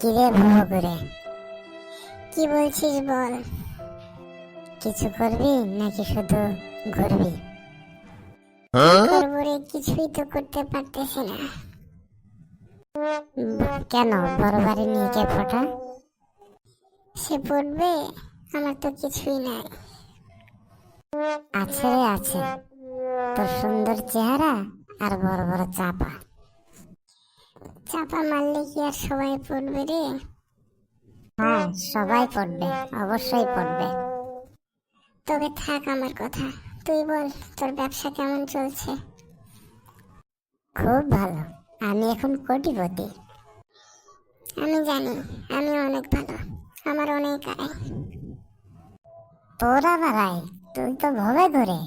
কিরে ভুয়ো করে। কি বলছিস বল? কিছু করবি নাকি শুধু ঘুরবি? করব কিছুই তো করতে পারতেছি না। কেন বড় বাড়ি নিয়ে কে ফোটা? সে পড়বে আমার তো কিছুই নাই। আছে রে আছে। তোর সুন্দর চেহারা আর বড় বড় চাপা। চাপা মারলে কি আর সবাই পড়বে রে? হ্যাঁ সবাই পড়বে অবশ্যই পড়বে। তবে থাক আমার কথা তুই বল তোর ব্যবসা কেমন চলছে? খুব ভালো আমি এখন কোটিপতি। আমি জানি আমি অনেক ভালো আমার অনেক আয়। তোর আবার আয় তুই তো ভবে ঘুরে।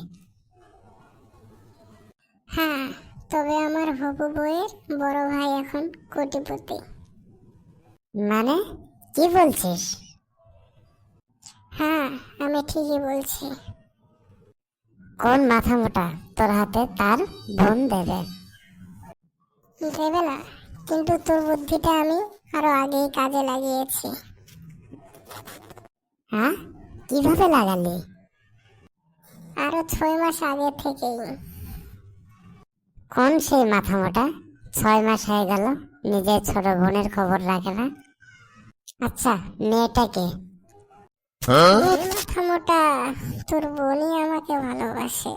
হ্যাঁ তবে হবু বইয়ের বড় ভাই এখন কোটিপতি। মানে কি বলছিস? হ্যাঁ আমি ঠিকই বলছি। কোন মাথা মোটা, তোর হাতে তার বোন দেবে। দেবে না, কিন্তু তোর বুদ্ধিটা আমি আরও আগেই কাজে লাগিয়েছি। হ্যাঁ? কীভাবে লাগালি? আরও ছয় মাস আগে থেকেই। কোন সেই মাথা মোটা? ছয় মাস হয়ে গেল নিজের ছোট বোনের খবর রাখে না। আচ্ছা মেয়েটাকে মাথা মোটা তোর বোনই আমাকে ভালোবাসে।